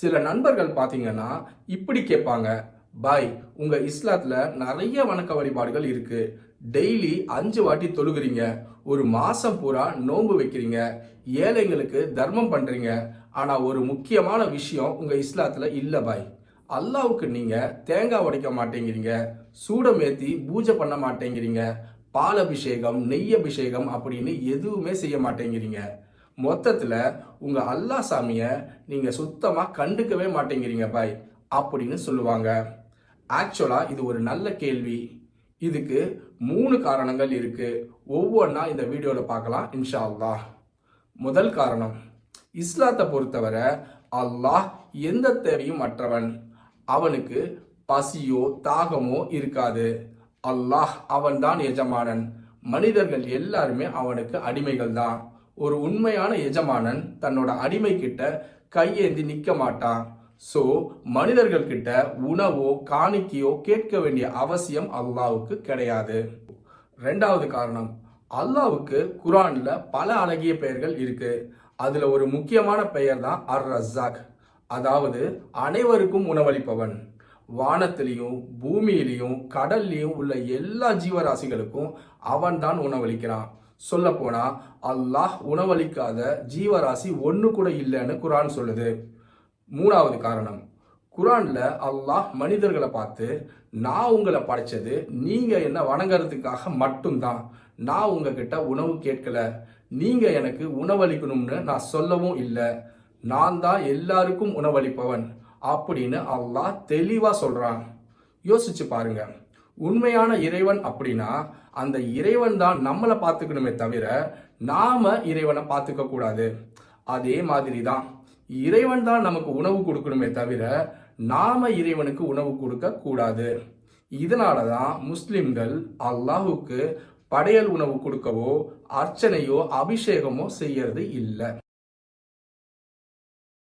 சில நண்பர்கள் பார்த்தீங்கன்னா இப்படி கேட்பாங்க. பாய் உங்க இஸ்லாத்துல நிறைய வணக்க வழிபாடுகள் இருக்கு. டெய்லி அஞ்சு வாட்டி தொழுகிறீங்க. ஒரு மாசம் பூரா நோன்பு வைக்கிறீங்க. ஏழைங்களுக்கு தர்மம் பண்றீங்க. ஆனா ஒரு முக்கியமான விஷயம் உங்க இஸ்லாத்துல இல்ல பாய். அல்லாவுக்கு நீங்க தேங்காய் உடைக்க மாட்டேங்கிறீங்க. சூடம் ஏத்தி பூஜை பண்ண மாட்டேங்கிறீங்க. பால் அபிஷேகம் நெய் அபிஷேகம் அப்படின்னு எதுவுமே செய்ய மாட்டேங்கிறீங்க. மொத்தத்தில் உங்கள் அல்லாஹ் சாமியை நீங்கள் சுத்தமாக கண்டுக்கவே மாட்டேங்கிறீங்க பாய் அப்படின்னு சொல்லுவாங்க. ஆக்சுவலாக இது ஒரு நல்ல கேள்வி. இதுக்கு மூணு காரணங்கள் இருக்குது ஒவ்வொன்றா இந்த வீடியோவில் பார்க்கலாம் இன்ஷா அல்லா முதல் காரணம் இஸ்லாத்தை பொறுத்தவரை அல்லாஹ் எந்த தேவையும் அற்றவன். அவனுக்கு பசியோ தாகமோ இருக்காது. அல்லாஹ் அவன்தான் எஜமானன். மனிதர்கள் எல்லாருமே அவனுக்கு அடிமைகள் தான் ஒரு உண்மையான எஜமானன் தன்னோட அடிமை கிட்ட கையேந்தி நிற்க மாட்டான். ஸோ மனிதர்கள் கிட்ட உணவோ காணிக்கையோ கேட்க வேண்டிய அவசியம் அல்லாவுக்கு கிடையாது. ரெண்டாவது காரணம் அல்லாவுக்கு குரான்ல பல அழகிய பெயர்கள் இருக்கு. அதுல ஒரு முக்கியமான பெயர் தான் அர் ரஸாக் அதாவது அனைவருக்கும் உணவளிப்பவன். வானத்திலையும் பூமியிலையும் கடல்லையும் உள்ள எல்லா ஜீவராசிகளுக்கும் அவன் தான் உணவளிக்கிறான். சொல்லப்போனால் அல்லாஹ் உணவளிக்காத ஜீவராசி ஒன்று கூட இல்லைன்னு குரான் சொல்லுது. மூணாவது காரணம் குரானில் அல்லாஹ் மனிதர்களை பார்த்து நான் உங்களை படைச்சது நீங்கள் என்ன வணங்குறதுக்காக மட்டும்தான். நான் உங்ககிட்ட உணவு கேட்கல. நீங்கள் எனக்கு உணவளிக்கணும்னு நான் சொல்லவும் இல்லை. நான் தான் எல்லாருக்கும் உணவளிப்பவன். அப்படின்னு அல்லாஹ் தெளிவாக சொல்கிறான் யோசிச்சு பாருங்கள் உண்மையான இறைவன் அப்படின்னா அந்த இறைவன் தான் நம்மளை பார்த்துக்கணுமே தவிர நாம இறைவனை பார்த்துக்க கூடாது. அதே மாதிரி தான் இறைவன் தான் நமக்கு உணவு கொடுக்கணுமே தவிர நாம இறைவனுக்கு உணவு கொடுக்க கூடாது. இதனால தான் முஸ்லிம்கள் அல்லாஹுக்கு படையல் உணவு கொடுக்கவோ அர்ச்சனையோ அபிஷேகமோ செய்யறது இல்லை.